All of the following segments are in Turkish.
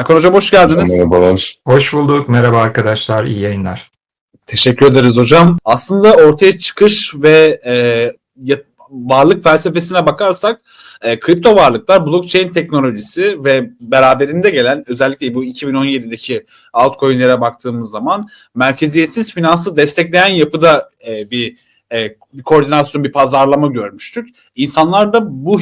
Erkan Hocam hoş geldiniz. Merhabalar. Hoş bulduk. Merhaba arkadaşlar. İyi yayınlar. Teşekkür ederiz hocam. Aslında ortaya çıkış ve e, varlık felsefesine bakarsak e, kripto varlıklar blockchain teknolojisi ve beraberinde gelen özellikle bu 2017'deki altcoin'lere baktığımız zaman merkeziyetsiz finansı destekleyen yapıda e, bir, e, bir koordinasyon, bir pazarlama görmüştük. İnsanlar da bu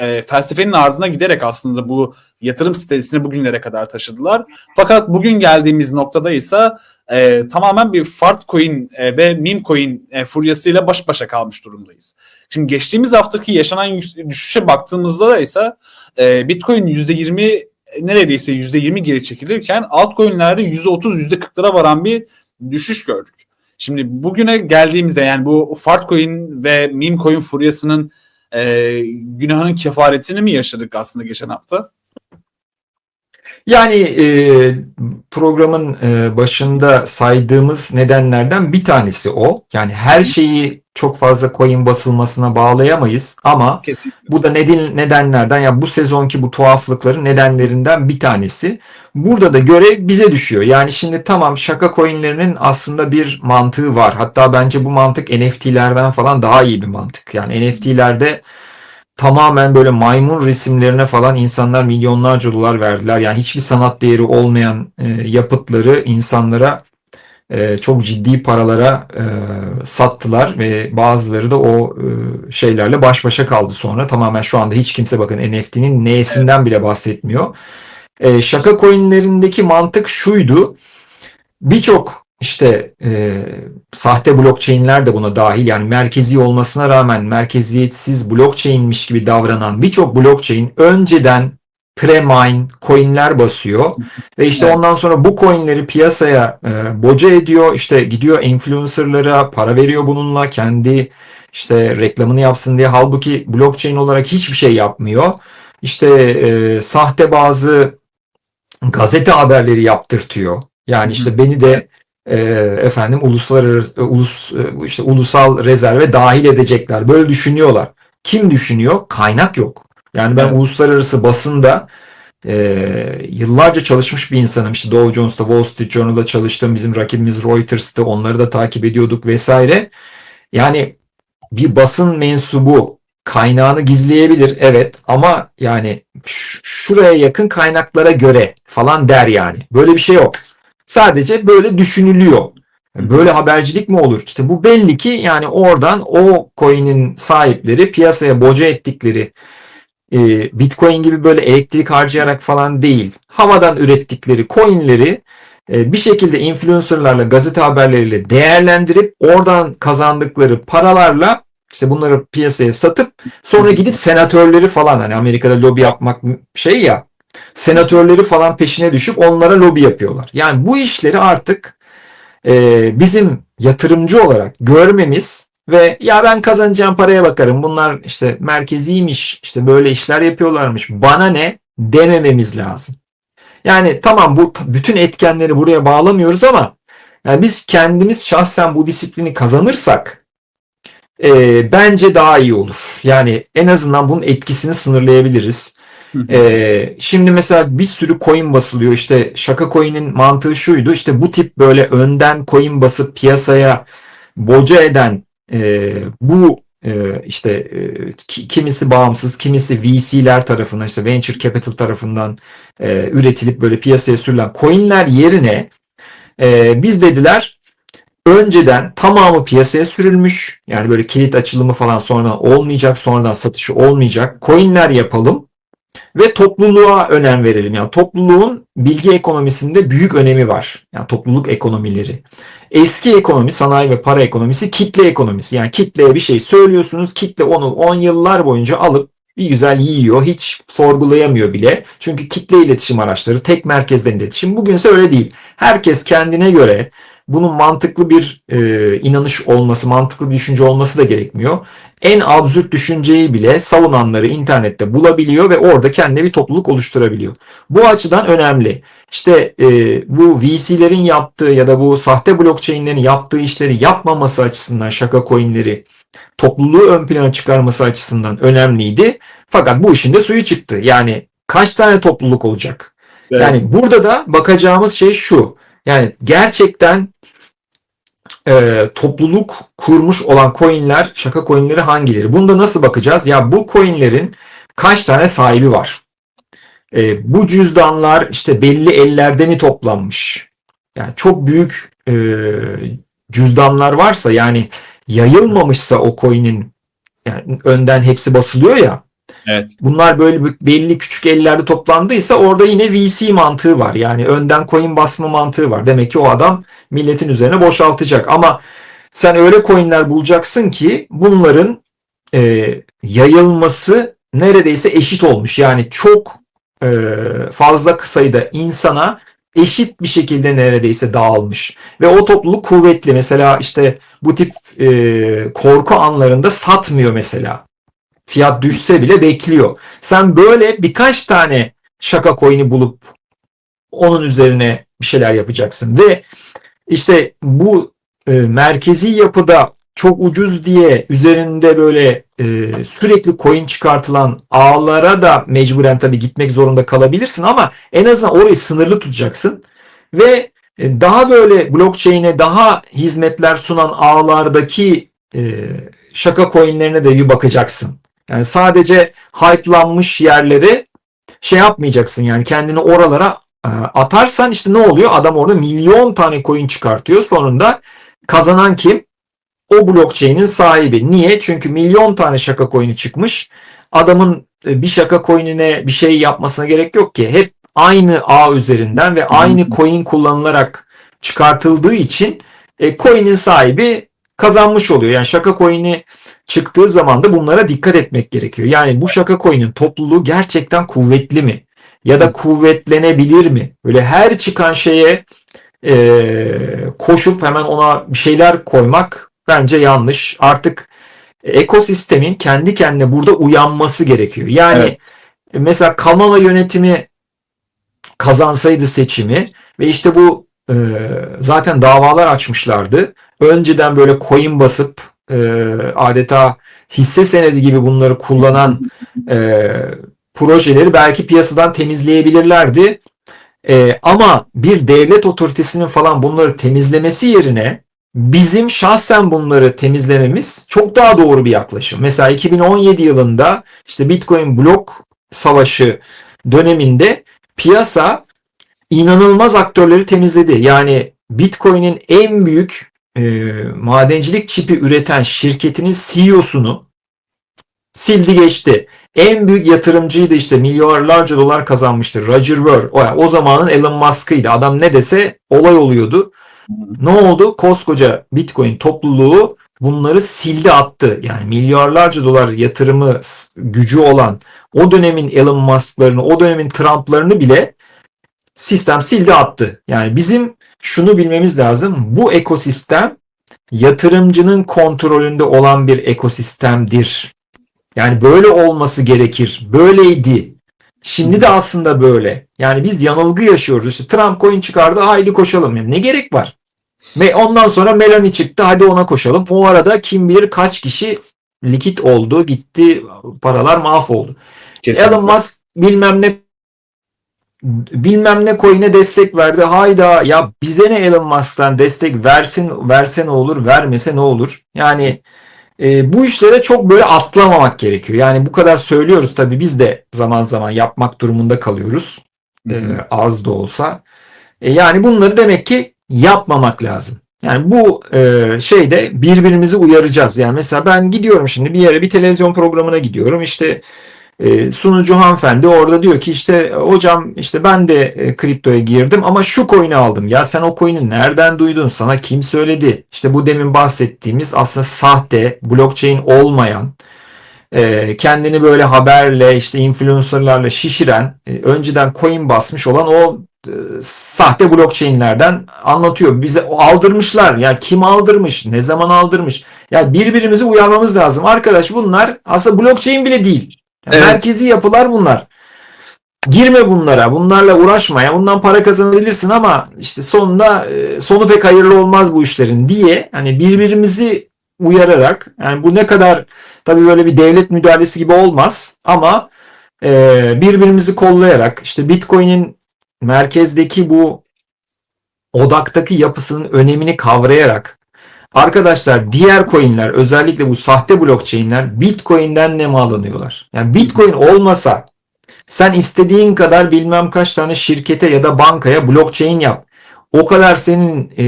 e, felsefenin ardına giderek aslında bu yatırım sitesini bugünlere kadar taşıdılar. Fakat bugün geldiğimiz noktada ise e, tamamen bir fart coin e, ve meme coin e, furyasıyla baş başa kalmış durumdayız. Şimdi geçtiğimiz haftaki yaşanan düşüşe baktığımızda da ise e, Bitcoin %20 neredeyse %20 geri çekilirken altcoin'lerde %30 %40'lara varan bir düşüş gördük. Şimdi bugüne geldiğimizde yani bu fart coin ve meme coin furyasının e, günahının kefaretini mi yaşadık aslında geçen hafta? Yani e, programın e, başında saydığımız nedenlerden bir tanesi o. Yani her şeyi çok fazla coin basılmasına bağlayamayız ama Kesinlikle. bu da neden, nedenlerden ya bu sezonki bu tuhaflıkların nedenlerinden bir tanesi. Burada da görev bize düşüyor. Yani şimdi tamam şaka coinlerinin aslında bir mantığı var. Hatta bence bu mantık NFT'lerden falan daha iyi bir mantık. Yani NFT'lerde tamamen böyle maymun resimlerine falan insanlar milyonlarca dolar verdiler. Yani hiçbir sanat değeri olmayan e, yapıtları insanlara e, çok ciddi paralara e, sattılar ve bazıları da o e, şeylerle baş başa kaldı sonra. Tamamen şu anda hiç kimse bakın NFT'nin neyesinden bile bahsetmiyor. Şaka coinlerindeki mantık şuydu. Birçok işte e, sahte blockchain'ler de buna dahil yani merkezi olmasına rağmen merkeziyetsiz blockchain'miş gibi davranan birçok blockchain önceden pre-mine coin'ler basıyor. Ve işte ondan sonra bu coin'leri piyasaya e, boca ediyor. İşte gidiyor influencer'lara para veriyor bununla. Kendi işte reklamını yapsın diye. Halbuki blockchain olarak hiçbir şey yapmıyor. İşte e, sahte bazı gazete haberleri yaptırtıyor. Yani işte beni de e, efendim uluslararası ulus e, işte ulusal rezerve dahil edecekler. Böyle düşünüyorlar. Kim düşünüyor? Kaynak yok. Yani ben Evet. uluslararası basında e, yıllarca çalışmış bir insanım. İşte Dow Jones'ta, Wall Street Journal'da çalıştım. Bizim rakibimiz Reuters'tı. Onları da takip ediyorduk vesaire. Yani bir basın mensubu kaynağını gizleyebilir evet ama yani şuraya yakın kaynaklara göre falan der yani. Böyle bir şey yok. Sadece böyle düşünülüyor. Böyle habercilik mi olur? İşte bu belli ki yani oradan o coin'in sahipleri piyasaya boca ettikleri e, Bitcoin gibi böyle elektrik harcayarak falan değil. Havadan ürettikleri coin'leri e, bir şekilde influencerlarla, gazete haberleriyle değerlendirip oradan kazandıkları paralarla işte bunları piyasaya satıp sonra gidip senatörleri falan hani Amerika'da lobi yapmak şey ya senatörleri falan peşine düşüp onlara lobi yapıyorlar. Yani bu işleri artık e, bizim yatırımcı olarak görmemiz ve ya ben kazanacağım paraya bakarım bunlar işte merkeziymiş işte böyle işler yapıyorlarmış bana ne demememiz lazım. Yani tamam bu bütün etkenleri buraya bağlamıyoruz ama yani biz kendimiz şahsen bu disiplini kazanırsak e, bence daha iyi olur. Yani en azından bunun etkisini sınırlayabiliriz. Ee, şimdi mesela bir sürü coin basılıyor. İşte şaka coin'in mantığı şuydu. İşte bu tip böyle önden coin basıp piyasaya boca eden e, bu e, işte e, ki- kimisi bağımsız, kimisi VC'ler tarafından işte venture capital tarafından e, üretilip böyle piyasaya sürülen coin'ler yerine e, biz dediler önceden tamamı piyasaya sürülmüş. Yani böyle kilit açılımı falan sonradan olmayacak, sonradan satışı olmayacak. Coin'ler yapalım ve topluluğa önem verelim. Yani topluluğun bilgi ekonomisinde büyük önemi var. Yani topluluk ekonomileri. Eski ekonomi, sanayi ve para ekonomisi kitle ekonomisi. Yani kitleye bir şey söylüyorsunuz, kitle onu 10 yıllar boyunca alıp bir güzel yiyor, hiç sorgulayamıyor bile. Çünkü kitle iletişim araçları, tek merkezden iletişim. Bugünse öyle değil. Herkes kendine göre bunun mantıklı bir e, inanış olması, mantıklı bir düşünce olması da gerekmiyor. En absürt düşünceyi bile savunanları internette bulabiliyor ve orada kendine bir topluluk oluşturabiliyor. Bu açıdan önemli. İşte e, bu VC'lerin yaptığı ya da bu sahte blockchain'lerin yaptığı işleri yapmaması açısından şaka coin'leri topluluğu ön plana çıkarması açısından önemliydi. Fakat bu işin de suyu çıktı. Yani kaç tane topluluk olacak? Evet. Yani burada da bakacağımız şey şu. Yani gerçekten e, topluluk kurmuş olan coinler, şaka coinleri hangileri? Bunda nasıl bakacağız? Ya bu coinlerin kaç tane sahibi var? E, bu cüzdanlar işte belli ellerde mi toplanmış? Yani çok büyük e, cüzdanlar varsa yani yayılmamışsa o coin'in yani önden hepsi basılıyor ya. Evet. Bunlar böyle belli küçük ellerde toplandıysa orada yine VC mantığı var. Yani önden coin basma mantığı var. Demek ki o adam milletin üzerine boşaltacak. Ama sen öyle coinler bulacaksın ki bunların e, yayılması neredeyse eşit olmuş. Yani çok e, fazla sayıda insana eşit bir şekilde neredeyse dağılmış. Ve o topluluk kuvvetli. Mesela işte bu tip e, korku anlarında satmıyor mesela. Fiyat düşse bile bekliyor. Sen böyle birkaç tane şaka coin'i bulup onun üzerine bir şeyler yapacaksın ve işte bu e, merkezi yapıda çok ucuz diye üzerinde böyle e, sürekli coin çıkartılan ağlara da mecburen tabii gitmek zorunda kalabilirsin ama en azından orayı sınırlı tutacaksın ve e, daha böyle blockchain'e daha hizmetler sunan ağlardaki e, şaka coin'lerine de bir bakacaksın. Yani sadece hype'lanmış yerleri şey yapmayacaksın yani kendini oralara e, atarsan işte ne oluyor? Adam orada milyon tane coin çıkartıyor. Sonunda kazanan kim? O blockchain'in sahibi. Niye? Çünkü milyon tane şaka coin'i çıkmış. Adamın e, bir şaka coin'ine bir şey yapmasına gerek yok ki. Hep aynı ağ üzerinden ve aynı coin kullanılarak çıkartıldığı için e, coin'in sahibi kazanmış oluyor. Yani şaka coin'i çıktığı zaman da bunlara dikkat etmek gerekiyor. Yani bu şaka coin'in topluluğu gerçekten kuvvetli mi? Ya da kuvvetlenebilir mi? Böyle her çıkan şeye e, koşup hemen ona bir şeyler koymak bence yanlış. Artık ekosistemin kendi kendine burada uyanması gerekiyor. Yani Evet. mesela Kamala yönetimi kazansaydı seçimi ve işte bu e, zaten davalar açmışlardı. Önceden böyle coin basıp e, adeta hisse senedi gibi bunları kullanan e, projeleri belki piyasadan temizleyebilirlerdi. E, ama bir devlet otoritesinin falan bunları temizlemesi yerine bizim şahsen bunları temizlememiz çok daha doğru bir yaklaşım. Mesela 2017 yılında işte Bitcoin blok savaşı döneminde piyasa inanılmaz aktörleri temizledi. Yani Bitcoin'in en büyük e, madencilik çipi üreten şirketinin CEO'sunu sildi geçti. En büyük yatırımcıydı işte milyarlarca dolar kazanmıştı. Roger Ver. O, yani o zamanın Elon Musk'ıydı. Adam ne dese olay oluyordu. Ne oldu? Koskoca Bitcoin topluluğu bunları sildi attı. Yani milyarlarca dolar yatırımı gücü olan o dönemin Elon Musk'larını, o dönemin Trump'larını bile sistem sildi attı. Yani bizim şunu bilmemiz lazım. Bu ekosistem yatırımcının kontrolünde olan bir ekosistemdir. Yani böyle olması gerekir. Böyleydi. Şimdi de aslında böyle. Yani biz yanılgı yaşıyoruz. İşte Trump coin çıkardı haydi koşalım. Yani ne gerek var? Ve ondan sonra Melanie çıktı hadi ona koşalım. O arada kim bilir kaç kişi likit oldu gitti paralar mahvoldu. Kesinlikle. Elon Musk bilmem ne bilmem ne coin'e destek verdi. Hayda ya bize ne Elon Musk'tan destek versin verse ne olur vermese ne olur. Yani e, bu işlere çok böyle atlamamak gerekiyor. Yani bu kadar söylüyoruz tabii biz de zaman zaman yapmak durumunda kalıyoruz. Hı E, az da olsa. E, yani bunları demek ki yapmamak lazım. Yani bu e, şeyde birbirimizi uyaracağız. Yani mesela ben gidiyorum şimdi bir yere bir televizyon programına gidiyorum. İşte e, sunucu hanımefendi orada diyor ki işte hocam işte ben de e, kriptoya girdim ama şu coin'i aldım. Ya sen o coin'i nereden duydun? Sana kim söyledi? İşte bu demin bahsettiğimiz aslında sahte, blockchain olmayan, e, kendini böyle haberle işte influencerlarla şişiren, e, önceden coin basmış olan o sahte blockchain'lerden anlatıyor. Bize aldırmışlar. Ya kim aldırmış? Ne zaman aldırmış? Ya birbirimizi uyarmamız lazım. Arkadaş bunlar aslında blockchain bile değil. Yani Evet. Merkezi yapılar bunlar. Girme bunlara. Bunlarla uğraşma. Ya bundan para kazanabilirsin ama işte sonunda e, sonu pek hayırlı olmaz bu işlerin diye hani birbirimizi uyararak yani bu ne kadar tabii böyle bir devlet müdahalesi gibi olmaz ama e, birbirimizi kollayarak işte Bitcoin'in merkezdeki bu odaktaki yapısının önemini kavrayarak arkadaşlar diğer coinler özellikle bu sahte blockchain'ler Bitcoin'den nemalanıyorlar. Yani Bitcoin olmasa sen istediğin kadar bilmem kaç tane şirkete ya da bankaya blockchain yap. O kadar senin e,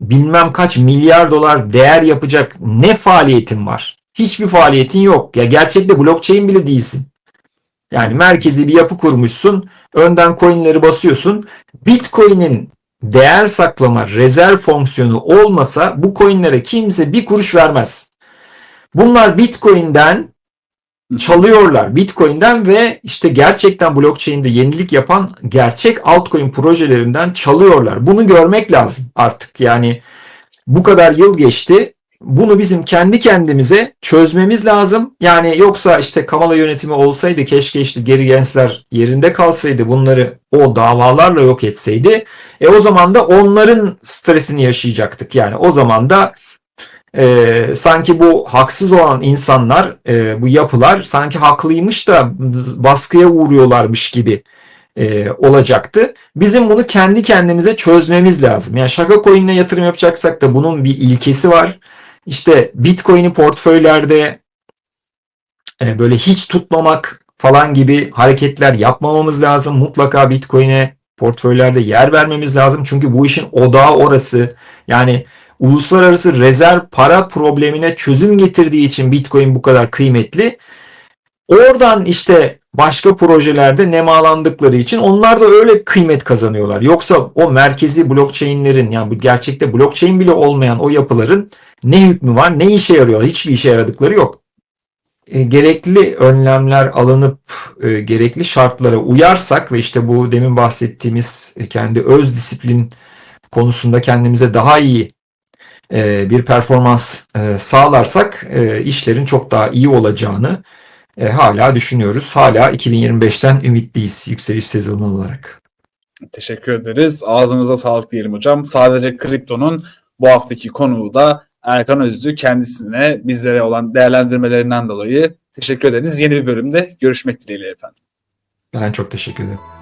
bilmem kaç milyar dolar değer yapacak ne faaliyetin var? Hiçbir faaliyetin yok. Ya gerçekte blockchain bile değilsin. Yani merkezi bir yapı kurmuşsun. Önden coinleri basıyorsun. Bitcoin'in değer saklama rezerv fonksiyonu olmasa bu coinlere kimse bir kuruş vermez. Bunlar Bitcoin'den çalıyorlar. Bitcoin'den ve işte gerçekten blockchain'de yenilik yapan gerçek altcoin projelerinden çalıyorlar. Bunu görmek lazım artık. Yani bu kadar yıl geçti. Bunu bizim kendi kendimize çözmemiz lazım. Yani yoksa işte Kamala yönetimi olsaydı keşke işte geri gençler yerinde kalsaydı bunları o davalarla yok etseydi. E o zaman da onların stresini yaşayacaktık. Yani o zaman da e, sanki bu haksız olan insanlar, e, bu yapılar sanki haklıymış da baskıya uğruyorlarmış gibi e, olacaktı. Bizim bunu kendi kendimize çözmemiz lazım. Yani şaka coin'e yatırım yapacaksak da bunun bir ilkesi var. İşte Bitcoin'i portföylerde e, böyle hiç tutmamak falan gibi hareketler yapmamamız lazım. Mutlaka Bitcoin'e portföylerde yer vermemiz lazım. Çünkü bu işin odağı orası. Yani uluslararası rezerv para problemine çözüm getirdiği için Bitcoin bu kadar kıymetli. Oradan işte başka projelerde nemalandıkları için onlar da öyle kıymet kazanıyorlar. Yoksa o merkezi blockchain'lerin yani bu gerçekte blockchain bile olmayan o yapıların ne hükmü var, ne işe yarıyorlar? Hiçbir işe yaradıkları yok. E, gerekli önlemler alınıp e, gerekli şartlara uyarsak ve işte bu demin bahsettiğimiz e, kendi öz disiplin konusunda kendimize daha iyi e, bir performans e, sağlarsak e, işlerin çok daha iyi olacağını e, hala düşünüyoruz. Hala 2025'ten ümitliyiz yükseliş sezonu olarak. Teşekkür ederiz. Ağzınıza sağlık diyelim hocam. Sadece kriptonun bu haftaki konuğu da Erkan Özlü kendisine bizlere olan değerlendirmelerinden dolayı teşekkür ederiz. Yeni bir bölümde görüşmek dileğiyle efendim. Ben çok teşekkür ederim.